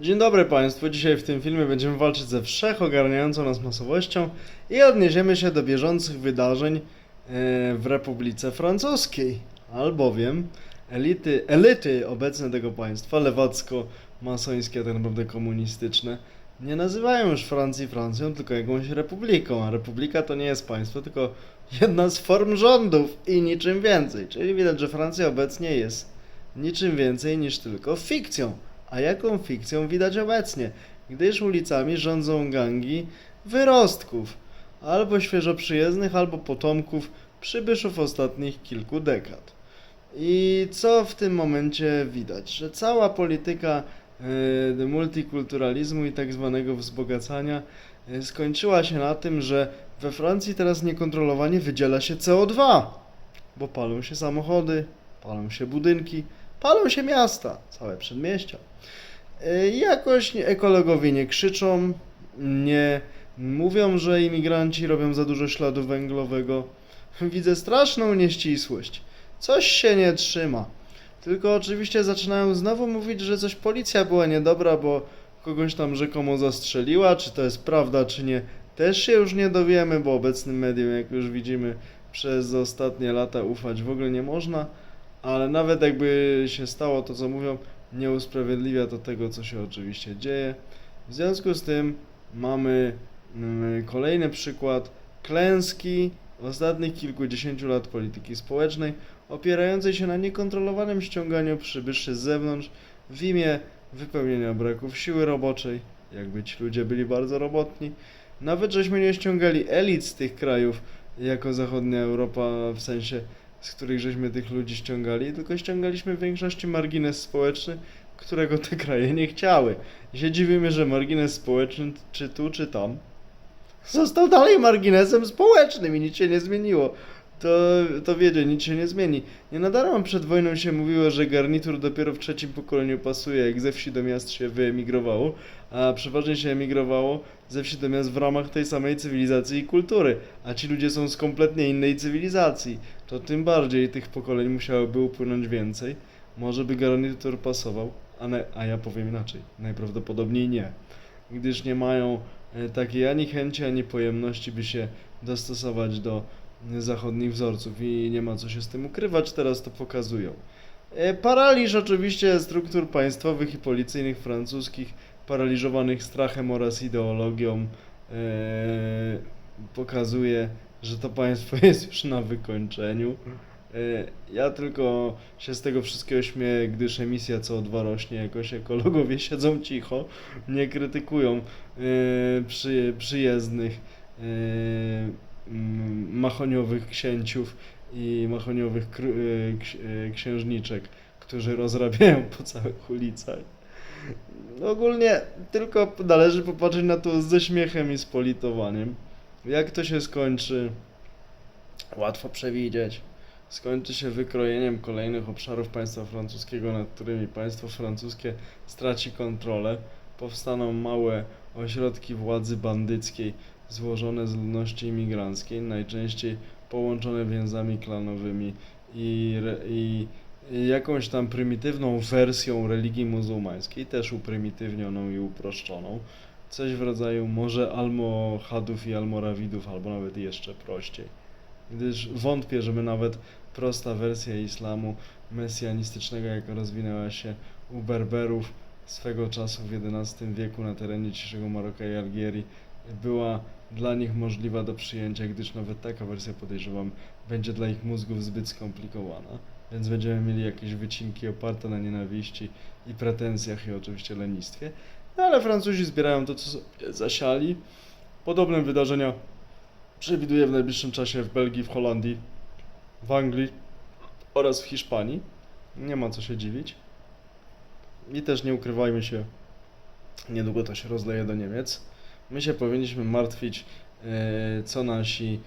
Dzień dobry Państwu. Dzisiaj w tym filmie będziemy walczyć ze wszechogarniającą nas masowością i odniesiemy się do bieżących wydarzeń e, w Republice Francuskiej. Albowiem elity, elity obecne tego państwa, lewacko-masońskie, a tak naprawdę komunistyczne, nie nazywają już Francji Francją, tylko jakąś republiką. A republika to nie jest państwo, tylko jedna z form rządów i niczym więcej. Czyli widać, że Francja obecnie jest niczym więcej niż tylko fikcją. A jaką fikcją widać obecnie, gdyż ulicami rządzą gangi wyrostków, albo świeżo przyjezdnych, albo potomków przybyszów ostatnich kilku dekad. I co w tym momencie widać? Że cała polityka e, multikulturalizmu i tak zwanego wzbogacania e, skończyła się na tym, że we Francji teraz niekontrolowanie wydziela się CO2, bo palą się samochody, palą się budynki, palą się miasta, całe przedmieścia. Y, Jakoś ekologowie nie krzyczą, nie mówią, że imigranci robią za dużo śladu węglowego. Widzę straszną nieścisłość. Coś się nie trzyma. Tylko oczywiście zaczynają znowu mówić, że coś policja była niedobra, bo kogoś tam rzekomo zastrzeliła. Czy to jest prawda, czy nie, też się już nie dowiemy, bo obecnym mediom, jak już widzimy, przez ostatnie lata ufać w ogóle nie można. Ale nawet jakby się stało to, co mówią, nie usprawiedliwia to tego, co się oczywiście dzieje. W związku z tym mamy mm, kolejny przykład klęski ostatnich kilkudziesięciu lat polityki społecznej, opierającej się na niekontrolowanym ściąganiu przybyszy z zewnątrz w imię wypełnienia braków siły roboczej, jakby ci ludzie byli bardzo robotni. Nawet żeśmy nie ściągali elit z tych krajów, jako zachodnia Europa, w sensie z których żeśmy tych ludzi ściągali, tylko ściągaliśmy w większości margines społeczny, którego te kraje nie chciały. I się dziwimy, że margines społeczny, czy tu, czy tam, został dalej marginesem społecznym i nic się nie zmieniło. To, to wiecie, nic się nie zmieni. Nie na darmo przed wojną się mówiło, że garnitur dopiero w trzecim pokoleniu pasuje, jak ze wsi do miast się wyemigrowało, a przeważnie się emigrowało ze wsi do miast w ramach tej samej cywilizacji i kultury, a ci ludzie są z kompletnie innej cywilizacji to tym bardziej tych pokoleń musiałoby upłynąć więcej. Może by garnitur pasował, a, a ja powiem inaczej. Najprawdopodobniej nie. Gdyż nie mają e, takiej ani chęci, ani pojemności, by się dostosować do zachodnich wzorców i nie ma co się z tym ukrywać, teraz to pokazują. E, Paraliż oczywiście struktur państwowych i policyjnych francuskich, paraliżowanych strachem oraz ideologią, e, pokazuje, że to państwo jest już na wykończeniu. E, Ja tylko się z tego wszystkiego śmieję, gdyż emisja CO2 rośnie, jakoś ekologowie siedzą cicho, nie krytykują przy, przyjezdnych machoniowych księciów i machoniowych e, e, księżniczek, którzy rozrabiają po całych ulicach. Ogólnie tylko należy popatrzeć na to ze śmiechem i z politowaniem. Jak to się skończy? Łatwo przewidzieć. Skończy się wykrojeniem kolejnych obszarów państwa francuskiego, nad którymi państwo francuskie straci kontrolę. Powstaną małe ośrodki władzy bandyckiej złożone z ludności imigranckiej, najczęściej połączone więzami klanowymi i, i, jakąś tam prymitywną wersją religii muzułmańskiej, też uprymitywnioną i uproszczoną. Coś w rodzaju może almohadów i almorawidów, albo nawet jeszcze prościej. Gdyż wątpię, żeby nawet prosta wersja islamu mesjanistycznego, jaka rozwinęła się u Berberów swego czasu w XI wieku na terenie dzisiejszego Maroka i Algierii, była dla nich możliwa do przyjęcia, gdyż nawet taka wersja, podejrzewam, będzie dla ich mózgów zbyt skomplikowana. Więc będziemy mieli jakieś wycinki oparte na nienawiści i pretensjach i oczywiście lenistwie. No ale Francuzi zbierają to, co sobie zasiali. Podobne wydarzenia przewiduję w najbliższym czasie w Belgii, w Holandii, w Anglii oraz w Hiszpanii. Nie ma co się dziwić. I też nie ukrywajmy się, niedługo to się rozleje do Niemiec. My się powinniśmy martwić, e, co nasi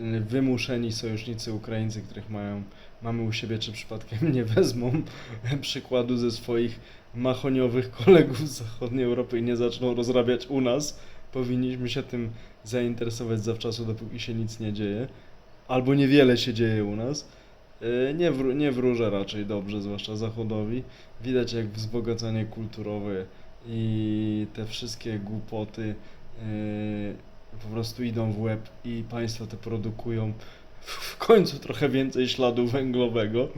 e, wymuszeni sojusznicy Ukraińcy, których mają, mamy u siebie, czy przypadkiem nie wezmą przykładu ze swoich machoniowych kolegów z zachodniej Europy i nie zaczną rozrabiać u nas. Powinniśmy się tym zainteresować zawczasu, dopóki się nic nie dzieje. Albo niewiele się dzieje u nas. Y, nie, wró- nie wróżę raczej dobrze, zwłaszcza Zachodowi. Widać jak wzbogacenie kulturowe i te wszystkie głupoty y, po prostu idą w łeb i państwa te produkują w końcu trochę więcej śladu węglowego,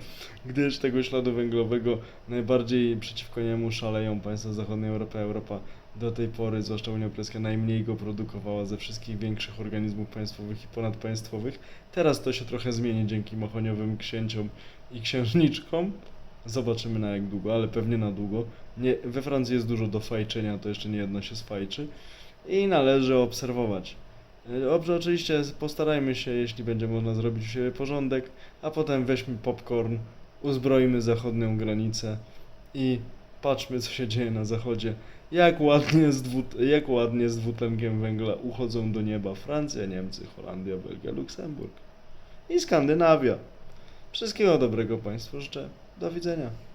gdyż tego śladu węglowego najbardziej przeciwko niemu szaleją państwa zachodniej Europy. Europa do tej pory, zwłaszcza Unia Europejska, najmniej go produkowała ze wszystkich większych organizmów państwowych i ponadpaństwowych. Teraz to się trochę zmieni dzięki machoniowym księciom i księżniczkom. Zobaczymy na jak długo, ale pewnie na długo. Nie, we Francji jest dużo do fajczenia, to jeszcze nie jedno się sfajczy. I należy obserwować. E, Dobrze, oczywiście postarajmy się, jeśli będzie można zrobić u siebie porządek, a potem weźmy popcorn, uzbroimy zachodnią granicę i patrzmy, co się dzieje na zachodzie. Jak ładnie z, dwu, jak ładnie z dwutlenkiem węgla uchodzą do nieba Francja, Niemcy, Holandia, Belgia, Luksemburg i Skandynawia. Wszystkiego dobrego Państwu życzę. Do widzenia.